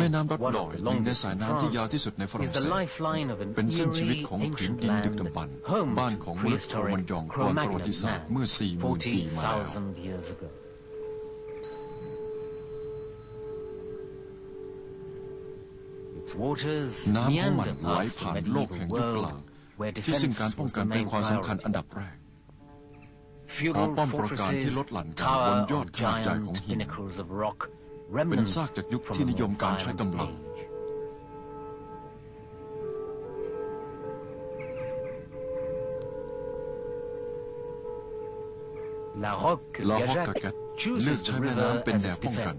แม่น้ำรัดดอยหนึ่งในสายน้ำที่ยาวที่สุดในฝรั่งเศสเป็นเส้นชีวิตของผืนดินดึกดำบรรพ์บ้านของมนุษย์วันยองก่อนประวัติศาสตร์เมื่อ4หมื่นปีมาแล้วน้ำของมันไหลผ่านโลกแห่งยุคกลาง ที่ซึ่งการป้องกันเป็นความสำคัญอันดับแรกหอป้อมประการที่ลดหลั่นกันบนยอดขนาดใหญ่ของหิน เป็นซากจากยุคที่นิยมการใช้กำลัง ลาฮอกกาแกตเลือกใช้แม่น้ำเป็นแนวป้องกัน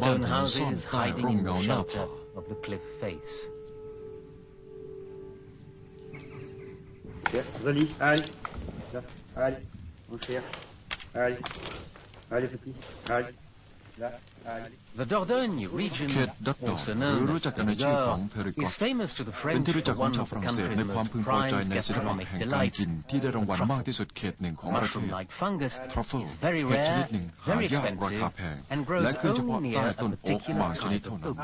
บ้านของซ่อนใต้ร่มเงาหน้าผาจลีไอ Allez, mon cher. Allez. Allez, petit. เขตดอตดอหรือรู้จักกันในชื่อของเพริกอตเป็นที่รู้จักของชาวฝรั่งเศสในความพึงพอใจในศิลปะแห่งการกินที่ได้รางวัลมากที่สุดเขตหนึ่งของประเทศทรัฟเฟิลเห็ดชนิดหนึ่งหายากราคาแพงและขึ้นเฉพาะใต้ต้นโอ๊กบางชนิดเท่านั้น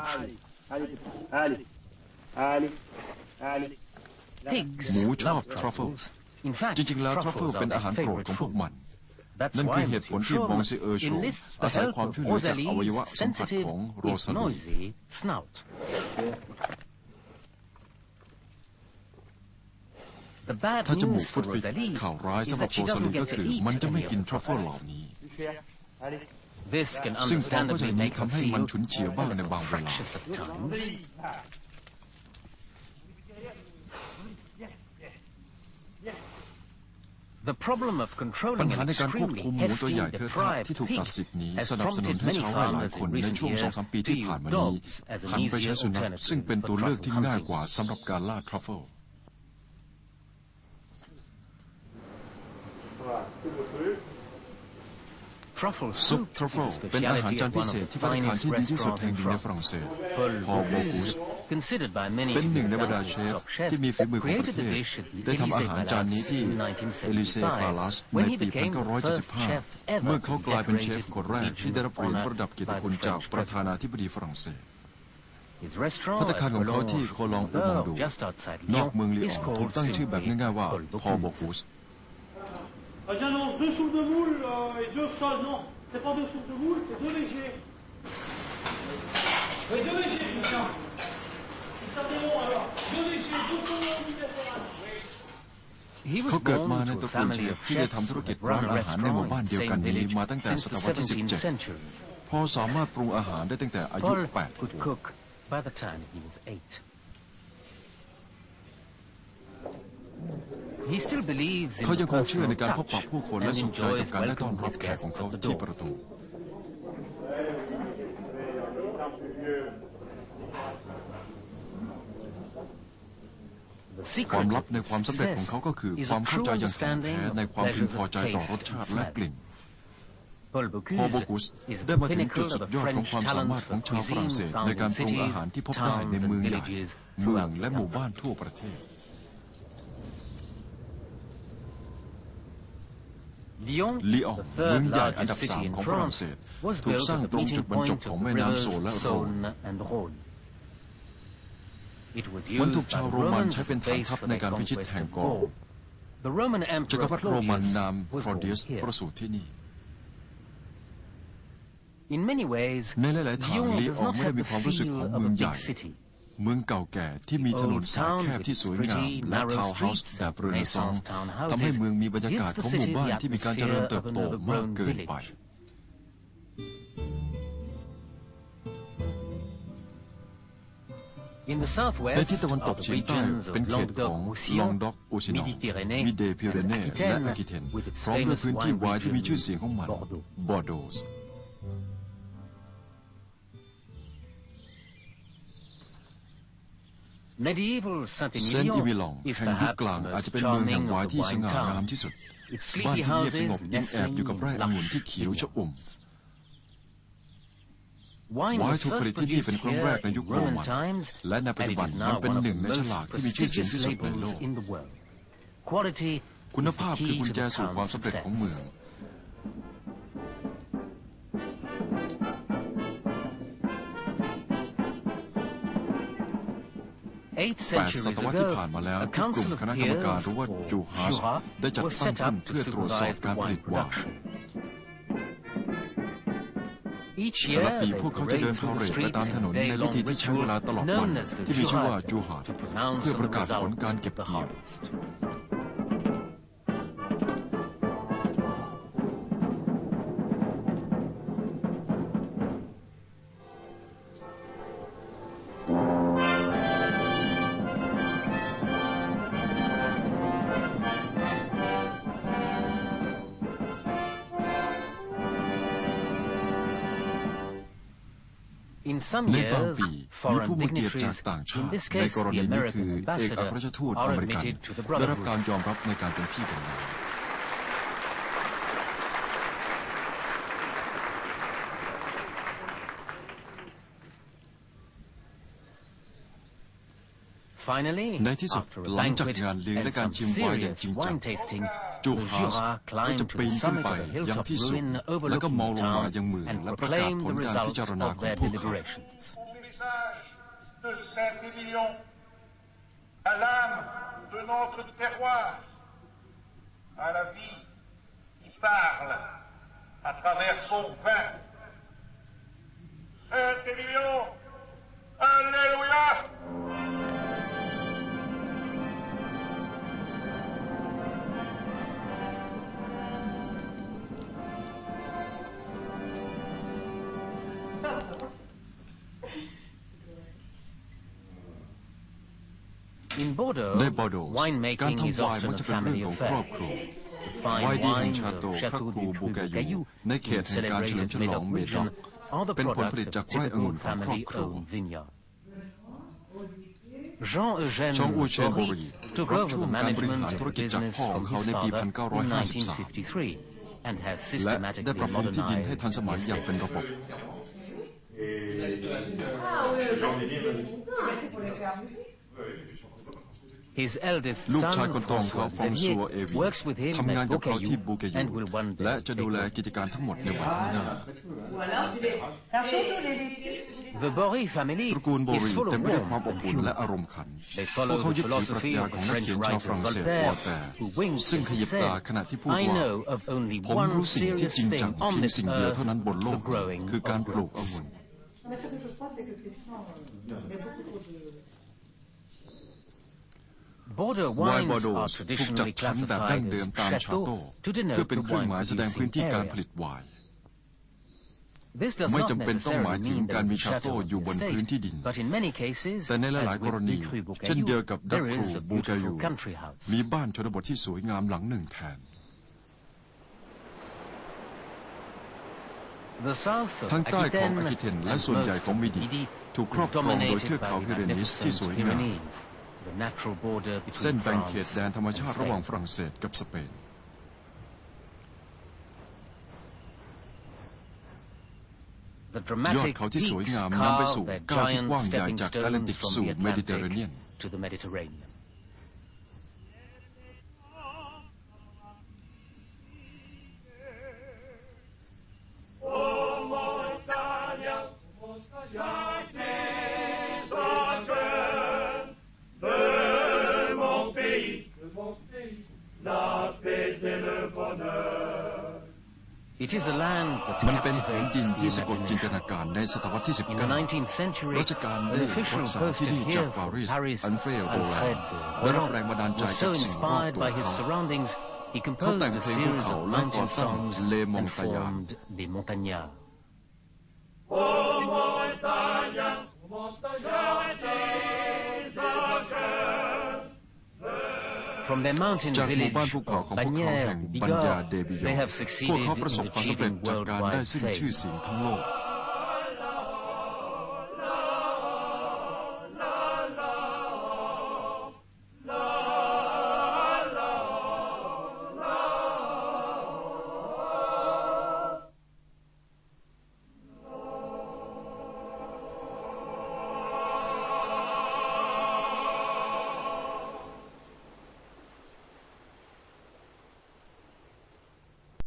หมูชอบทรัฟเฟิลจริงๆแล้วทรัฟเฟิลเป็นอาหารโปรดของพวกมัน นั่นคือเหตุผลที่มองซิเออร์ชูอาศัยความช่วยเหลือจากอวัยวะสัมผัสของโรซาลีถ้าจมูกฟุตฟิกข่าวร้ายสำหรับโรซาลีก็คือมันจะไม่กินทรัฟเฟิลเหล่านี้ซึ่งความเข้าใจนี้ทำให้มันฉุนเฉียวบ้างในบางเวลา ปัญหาในการควบคุมหมูตัวใหญ่เทอทะที่ถูกตัดสิทธิ์นี้สนับสนุนให้ชาวไร่หลายคนในช่วงสองสามปีที่ผ่านมานี้หันไปใช้สุนัขซึ่งเป็นตัวเลือกที่ง่ายกว่าสำหรับการล่าทรัฟเฟิลซุปทรัฟเฟิลเป็นอาหารจานพิเศษที่พัฒนานที่ดีที่สุดแห่งหนึ่งในฝรั่งเศสพอโบกูส เป็นหนึ่งในบรรดาเชฟที่มีฝีมือของประเทศได้ทำอาหารจานนี้ที่เอลิเซ่บาลัสในปี 1975 เมื่อเขากลายเป็นเชฟคนแรกที่ได้รับเหรียญประดับเกียรติคุณจากประธานาธิบดีฝรั่งเศสพัฒนาคารของเขาที่โคลองอูมองดูนอกเมืองลีออนถูกตั้งชื่อแบบง่ายๆว่าพอลบกูส เขาเกิดมาในตระกูลเชียที่ได้ทำธุรกิจร้านอาหารในหมู่บ้านเดียวกันนี้มาตั้งแต่ศตวรรษที่ 17 พอสามารถปรุงอาหารได้ตั้งแต่อายุ 8 ขวบเขายังคงเชื่อในการพบปะผู้คนและสุขใจกับการได้ต้อนรับแขกของเขาที่ประตู ความลับในความสำเร็จของเขาก็คือความเข้าใจอย่างแท้แท้ในความพึงพอใจต่อรสชาติและกลิ่นพอลบกุสได้มาถึงจุดสุดยอดของความสามารถของชาวฝรั่งเศสในการปรุงอาหารที่พบได้ในเมืองใหญ่เมืองและหมู่บ้านทั่วประเทศลีอองเมืองใหญ่อันดับสามของฝรั่งเศส ถูกสร้างตรงจุดบรรจบของแม่น้ำโซนและโรน มันถูกชาวโรมันใช้เป็นฐานทัพในการพิชิตแห่งโกลจักรพรรดิโรมันนามคลอเดียสประสูติที่นี่ในหลายๆทางลีออกไม่ได้มีความรู้สึกของเมืองใหญ่ เมืองเก่าแก่ที่มีถนนสายแคบที่สวยงามและทาวน์เฮาส์แบบเรือนซองทำให้เมืองมีบรรยากาศของหมู่บ้านที่มีการเจริญเติบโตมากเกินไป ในทิศตะวันตกเฉียงใต้เป็นเขตของลองด็อกโอซินองมิเดพิเรเน่และอากิเทนพร้อมด้วยพื้นที่วายที่มีชื่อเสียงของมันบอร์โดสเซนต์อีวิลองแห่งยุคกลางอาจจะเป็นเมืองแห่งวายที่สง่างามที่สุด บ้านที่เงียบสงบยังแอบอยู่กับไร่องุ่นที่เขียวชอุ่ม ไวน์ถูกผลิตที่นี่เป็นครั้งแรกในยุคโรมันและในปัจจุบันมันเป็นหนึ่งในฉลากที่มีชื่อเสียงที่สุดในโลก คุณภาพคือกุญแจสู่ความสำเร็จของเมือง แปดศตวรรษที่ผ่านมาแล้วกลุ่มคณะกรรมการหรือว่าจูฮาร์ได้จัดตั้งขึ้นเพื่อตรวจสอบการผลิตวาย Each แต่ year, ละปี they พวกเขาจะเดิน parade พา through เหร the ดไปตาม streets ถนน in a ในวิธี day-long ที่ใช้เวลาตลอด ritual วัน known as the ที่มีชื่อว่า Juhad จูฮาด to pronounce เพื่อ on ป the ระกาศผล results การเก็บ of the เกี่ยว ใน In some ในบาง years, ปีมี foreign ผู้มีเกียรติจาก dignitaries, ต่างชา in ติ this ใน case กร the ณีนี้คื American อเอกอัคร ambassador, ราชทูต are อเมริกัน admitted to the ได้รับ Brotherhood. การยอมรับในการเป็นพี่เป็นน้อง Finally, ในที่สุด after a หลังจาก banquet งานเลี้ยง and และการ some ชิมไวน์อย่าง serious จริงจัง wine tasting, จู the ฮาส Jura ก็ climbed จะ to ปี the นขึ้น summit ไป of a ยัง hilltop ที่สุด ruin แล้วก็ overlooking มอง the ลงมา town ยังเมือง and และประกาศ proclaim ผ the ลการพิจาร results ณา of ของ their พวกเขา deliberations. au message de Saint-Émilion, à l'âme de notre terroir, à la vie qui parle à travers son vin. Saint-Émilion, Alléluia! ครู du บูกา Cru ยู Caillou, ในเขต being แห่งการเฉลิม celebrated ฉ made ลอง of เมดอก region, are the เป็นผลผ product ลิต of จากไร่องุ่ typical นของครอบ family ครัว owned vineyard. Jean-Eugène ชองอูเชนโบ Bory รี took รับ over ช่ว the งการบริหาร management ธุร of กิจ the จาก business พ่อของ from เขา his ในปี father in 1953 1953 and has และ systematically ได้ปรับปรุงที่ดินให้ modernized ลูก son, ชายคนโตของเขา François ฟองซัว Xavier, เอวี works with him ทำงาน at กับเขาที่บูเก Bocayou ยู and will one และ day จะดูแล take กิจการทั้งหมดในวันข้างหน้า The Bory family ตระกูลโบ is รี full เต็ of มไปด้วยความ warmth อบ and อุ่นและ humor. อารมณ์ขัน They พวก follow เขา the ยึดถือปรัช philosophy ญา of ของ the นัก French เขียนชาว writer ฝรั่งเศสวอ Voltaire, ลแตร์ who winked ซึ่ง as ข he ยิบตา said, ขณะที่พูด I ว่า know of only ผม one รู้สิ่งที่ serious จริงจัง thing on เพียง this สิ่งเดียว earth, เท่านั้นบนโล the ก growing คือการ of ปลูก grapes. องุ่น Mais ce que je crois, c'est que Christian euh, met beaucoup trop de... Border ไวน์ wines บอร์โด are ถูกจัด traditionally ชั้นแบบดั้ง classified เดิม as ตามชาโต้ chateaux to เพื่อ denote เป็น the เครื่องหมาย wine แสดงพื้น producing ที่การผ area. ลิตไวน์ This does ไม่ not จำเป็นต้องหมาย necessarily ถึง mean การ there มี is a ชาโต้ chateau อยู่บน estate, พื้นที่ดิน but in many cases, แต่ในหลาย as ๆกร with ณี Bicru Bocayou, เช่นเดียวกับดัก there ครู is a บูกายู beautiful country house. มีบ้านชนบทที่สวยงามหลังหนึ่งแทน The south of ทางใต้ของ Aquitaine อาคิเทน and และส่วนใหญ่ most ของ of มิดิ Midi ถูกครอบ is ครองโดย dominated เทือกเขา by พิ the เรนีสที่สวย magnificent งาม Pyrenees, the natural border เส้น between แบ่งเขต France แดนธรรม and ชาติระหว่าง Spain. ฝรั่งเศสกับสเปน The ยอด dramatic เขาที่สวย peaks งามนำไปสู่ carve their ก้าวที่ giant กว้างใหญ่ stepping จากแอตแลน stones ติก from สู่ the เมดิเตอร์เรเนียน มันเป็นแผ่น captivates ดิน the ที่สะกดจินต imagination. นาการในศตวรรษที่ In the 19 19th century, รัชกาล an ได้ official รักษาที่ posted นี่จาก here ปา from รีส Paris, อันเฟรโอโบแล Alfred ได้รับ de แรงบันดาลใจ was จาก so สิ่งรอบ inspired ตัว by his เขา surroundings, he เขา composed แต่ง a เพลงภู series เขา of และก่อ mountain ตั้ง songs เลมอง and ตายา จากหมู่ village บ้านภูเขา of ของพวกเขาแห่ง Bagnères บัญญา Bigorre, เดบิยอ they have พวก succeeded เขาประสบ in ความสำเร็จ achieving จากการได้ worldwide ซึ่งชื่อ fame. เสียงทั้งโลก